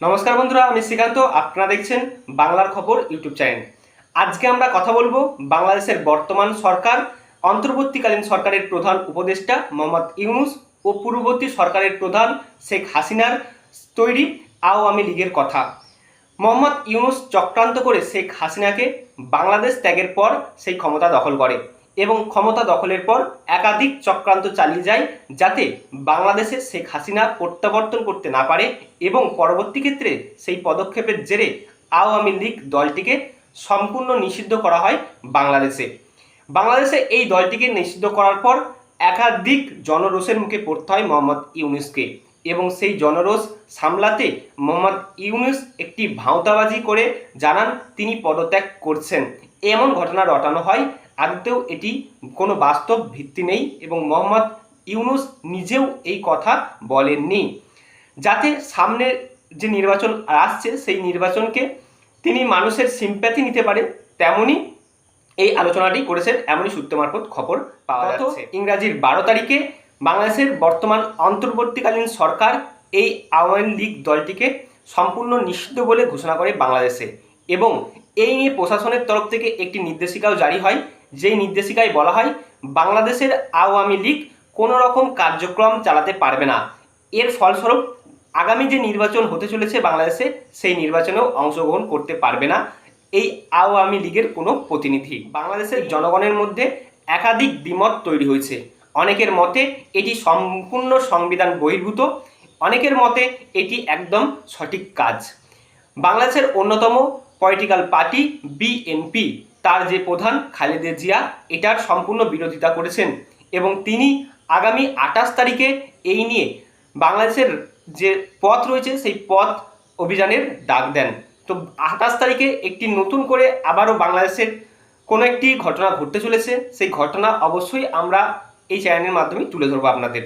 নমস্কার বন্ধুরা, আমি শ্রীকান্ত। আপনারা দেখছেন বাংলার খবর ইউটিউব চ্যানেল। আজকে আমরা কথা বলব বাংলাদেশের বর্তমান সরকার, অন্তর্বর্তীকালীন সরকারের প্রধান উপদেষ্টা মোহাম্মদ ইউনুস ও পূর্ববর্তী সরকারের প্রধান শেখ হাসিনার তৈরি আওয়ামী লীগের কথা। মোহাম্মদ ইউনুস চক্রান্ত করে শেখ হাসিনাকে বাংলাদেশ ত্যাগের পর সেই ক্ষমতা দখল করে। এবং ক্ষমতা দখলের পর একাধিক চক্রান্ত চালিয়ে যায় যাতে বাংলাদেশে শেখ হাসিনা প্রত্যাবর্তন করতে না পারে এবং পরবর্তী ক্ষেত্রে সেই পদক্ষেপের জেরে আওয়ামী লীগ দলটিকে সম্পূর্ণ নিষিদ্ধ করা হয় বাংলাদেশে। বাংলাদেশে এই দলটিকে নিষিদ্ধ করার পর একাধিক জনরোষের মুখে পড়তে হয় মোহাম্মদ ইউনুসকে এবং সেই জনরোষ সামলাতে মোহাম্মদ ইউনুস একটি ভাঁওতাবাজি করে জানান তিনি পদত্যাগ করছেন। এমন ঘটনা রটানো হয় আদতেও এটি কোনো বাস্তব ভিত্তি নেই এবং মোহাম্মদ ইউনুস নিজেও এই কথা বলেননি। যাতে সামনের যে নির্বাচন আসছে সেই নির্বাচনকে তিনি মানুষের সিম্প্যাথি নিতে পারেন তেমনই এই আলোচনাটি করেছেন এমনই সূত্র মারফত খবর পাওয়া যাচ্ছে। ইংরাজির বারো তারিখে বাংলাদেশের বর্তমান অন্তর্বর্তীকালীন সরকার এই আওয়ামী লীগ দলটিকে সম্পূর্ণ নিষিদ্ধ বলে ঘোষণা করে বাংলাদেশে এবং এই নিয়ে প্রশাসনের তরফ থেকে একটি নির্দেশিকাও জারি হয় যেই নির্দেশিকায় বলা হয়, বাংলাদেশের আওয়ামী লীগ কোনো রকম কার্যক্রম চালাতে পারবে না। এর ফলস্বরূপ আগামী যে নির্বাচন হতে চলেছে বাংলাদেশে, সেই নির্বাচনেও অংশগ্রহণ করতে পারবে না এই আওয়ামী লীগের কোনো প্রতিনিধি। বাংলাদেশের জনগণের মধ্যে একাধিক দ্বিমত তৈরি হয়েছে। অনেকের মতে এটি সম্পূর্ণ সংবিধান বহির্ভূত, অনেকের মতে এটি একদম সঠিক কাজ। বাংলাদেশের অন্যতম পলিটিক্যাল পার্টি বিএনপি তার যে প্রধান খালেদা জিয়া, এটার সম্পূর্ণ বিরোধিতা করেছেন এবং তিনি আগামী আঠাশ তারিখে এই নিয়ে বাংলাদেশের যে পথ রয়েছে, সেই পথ অভিযানের ডাক দেন। তো আঠাশ তারিখে একটি নতুন করে আবারও বাংলাদেশের কোনো একটি ঘটনা ঘটতে চলেছে। সেই ঘটনা অবশ্যই আমরা এই চ্যানেলের মাধ্যমে তুলে ধরবো আপনাদের।